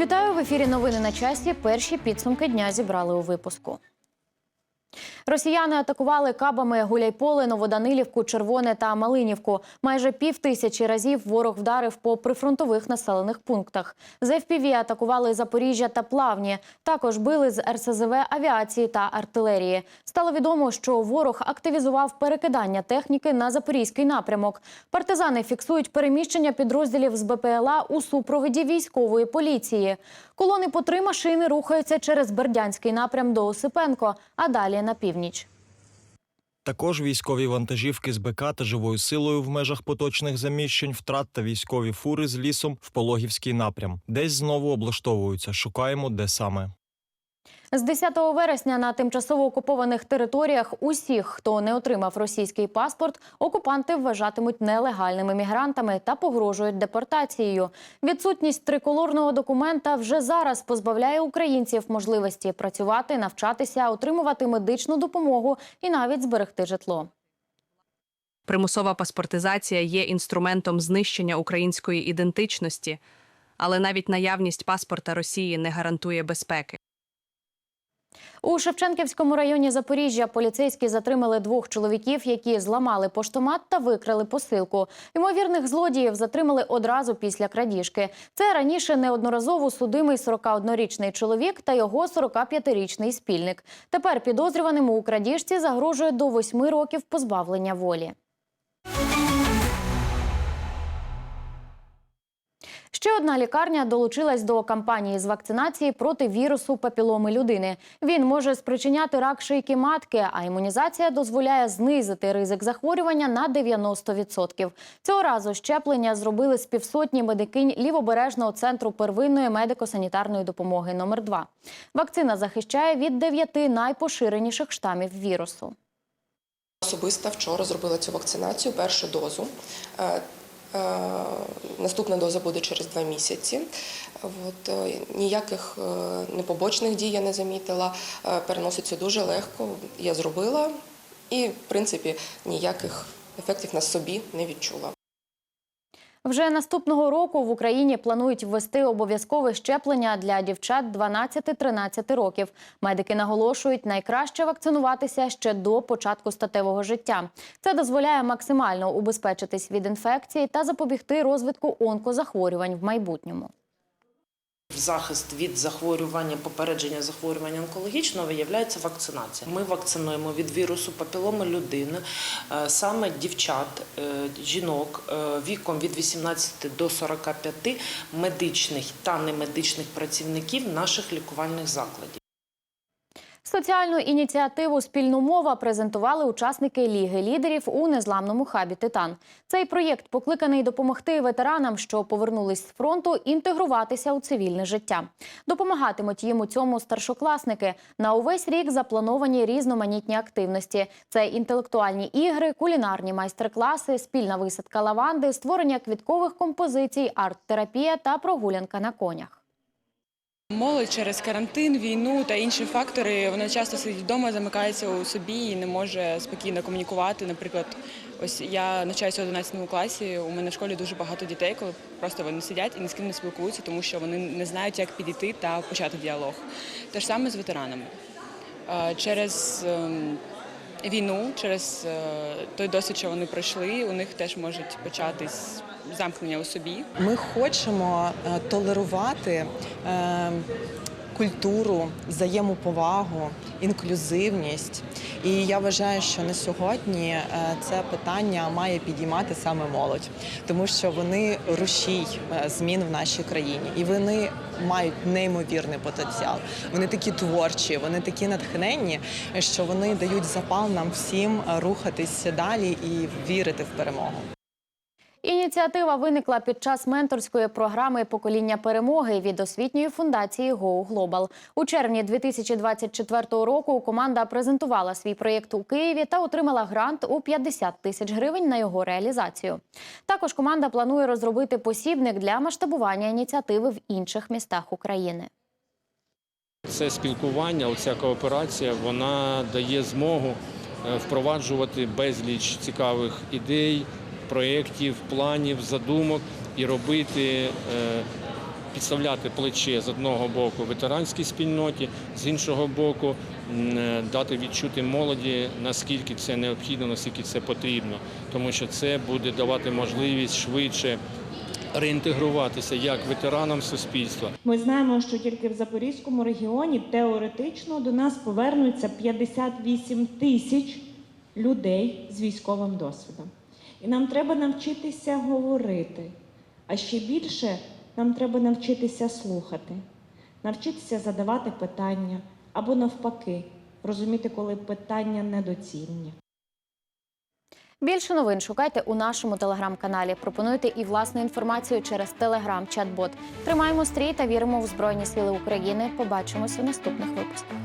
Вітаю в ефірі. Новини на часі. Перші підсумки дня зібрали у випуску. Росіяни атакували кабами Гуляйполе, Новоданилівку, Червоне та Малинівку. Майже пів тисячі разів ворог вдарив по прифронтових населених пунктах. З ФПВ атакували Запоріжжя та Плавні. Також били з РСЗВ авіації та артилерії. Стало відомо, що ворог активізував перекидання техніки на запорізький напрямок. Партизани фіксують переміщення підрозділів з БПЛА у супроводі військової поліції. Колони по три машини рухаються через Бердянський напрям до Осипенко, а далі на північ. Також військові вантажівки з БК та живою силою в межах поточних заміщень, втрат та військові фури з лісом в Пологівський напрям. Десь знову облаштовуються. Шукаємо, де саме. З 10 вересня на тимчасово окупованих територіях усіх, хто не отримав російський паспорт, окупанти вважатимуть нелегальними мігрантами та погрожують депортацією. Відсутність триколорного документа вже зараз позбавляє українців можливості працювати, навчатися, отримувати медичну допомогу і навіть зберегти житло. Примусова паспортизація є інструментом знищення української ідентичності, але навіть наявність паспорта Росії не гарантує безпеки. У Шевченківському районі Запоріжжя поліцейські затримали двох чоловіків, які зламали поштомат та викрали посилку. Ймовірних злодіїв затримали одразу після крадіжки. Це раніше неодноразово судимий 41-річний чоловік та його 45-річний спільник. Тепер підозрюваним у крадіжці загрожує до 8 років позбавлення волі. Ще одна лікарня долучилась до кампанії з вакцинації проти вірусу папіломи людини. Він може спричиняти рак шийки матки, а імунізація дозволяє знизити ризик захворювання на 90%. Цього разу щеплення зробили з півсотні медикинь лівобережного центру первинної медико-санітарної допомоги номер 2 Вакцина захищає від дев'яти найпоширеніших штамів вірусу. Особисто вчора зробила цю вакцинацію, першу дозу. Наступна доза буде через два місяці. От, е, ніяких е, непобочних дій я не замітила. Е, Переноситься дуже легко. Я зробила і, в принципі, ніяких ефектів на собі не відчула. Вже наступного року в Україні планують ввести обов'язкове щеплення для дівчат 12-13 років. Медики наголошують, найкраще вакцинуватися ще до початку статевого життя. Це дозволяє максимально убезпечитись від інфекції та запобігти розвитку онкозахворювань в майбутньому. Захист від захворювання, попередження захворювання онкологічного виявляється вакцинація. Ми вакцинуємо від вірусу папіломи людини е, саме дівчат, е, жінок е, віком від 18 до 45 медичних та немедичних працівників наших лікувальних закладів. Соціальну ініціативу Спільну мова презентували учасники Ліги лідерів у незламному хабі Титан. Цей проєкт покликаний допомогти ветеранам, що повернулись з фронту, інтегруватися у цивільне життя. Допомагатимуть їм у цьому старшокласники. На увесь рік заплановані різноманітні активності: це інтелектуальні ігри, кулінарні майстер-класи, спільна висадка лаванди, створення квіткових композицій, арт-терапія та прогулянка на конях. Молодь через карантин, війну та інші фактори вона часто сидить вдома, замикається у собі і не може спокійно комунікувати. Наприклад, ось я навчаюся в 11 класі. У мене в школі дуже багато дітей, коли просто вони сидять і ні з ким не спілкуються, тому що вони не знають, як підійти та почати діалог. Те ж саме з ветеранами. Через ем, війну, через е, той досвід, що вони пройшли, у них теж можуть початись замкнення у собі. Ми хочемо е, толерувати е, культуру, взаємоповагу, інклюзивність. І я вважаю, що на сьогодні е, це питання має підіймати саме молодь, тому що вони рушій е, змін в нашій країні, і вони мають неймовірний потенціал. Вони такі творчі, вони такі натхненні, що вони дають запал нам всім рухатись далі і вірити в перемогу. Ініціатива виникла під час менторської програми Покоління перемоги від освітньої фундації Go Global. У червні 2024 року команда презентувала свій проєкт у Києві та отримала грант у 50 тисяч гривень на його реалізацію. Також команда планує розробити посібник для масштабування ініціативи в інших містах України. Це спілкування, оця кооперація, вона дає змогу е, впроваджувати безліч цікавих ідей, проєктів, планів, задумок і робити е, підставляти плече з одного боку ветеранській спільноті, з іншого боку е, дати відчути молоді, наскільки це необхідно, наскільки це потрібно, тому що це буде давати можливість швидше реінтегруватися як ветеранам суспільства, Ми знаємо, що тільки в Запорізькому регіоні теоретично до нас повернуться 58 тисяч людей з військовим досвідом. І нам треба навчитися говорити. А ще більше нам треба навчитися слухати, навчитися задавати питання або навпаки, розуміти, коли питання недоцільні. Більше новин шукайте у нашому телеграм-каналі. Пропонуйте і власну інформацію через телеграм-чат-бот. Тримаємо стрій та віримо в Збройні Сили України. Побачимося у наступних випусках.